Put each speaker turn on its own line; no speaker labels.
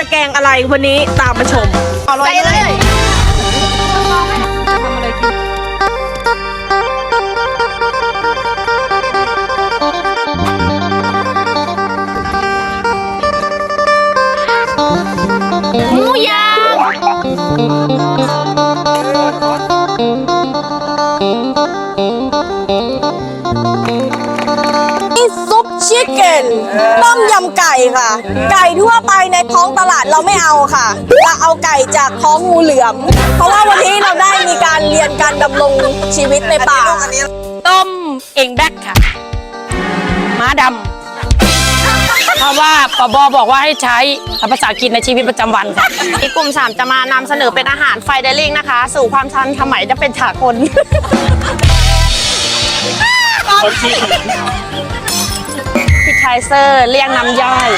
จะแกงอะไรวันนี้ตามมาชม
ใส่เลยหมูย่าง
นี่ซุป ชิคเก้นต้มยำไก่ค่ะ ไก่ทั่วไปในท้องตลาดเราไม่เอาค่ะเราเอาไก่จากท้องงูเหลือม เพราะว่าวันนี้เราได้มีการเรียนการดำรงชีวิตในป่า
ต้มเองแบล็กค่ะ ม้าดำเพราะว่าปบบอกว่าให้ใช้ภาษาอังกฤษในชีวิตประจำวันค่ะ
อีกกลุ่ม 3 จะมานำเสนอเป็นอาหารไฟเดลิงนะคะ สู่ความทันสมัยจะเป็นฉากคน
พิทไท เซอร์ เรียงน้ำย่อย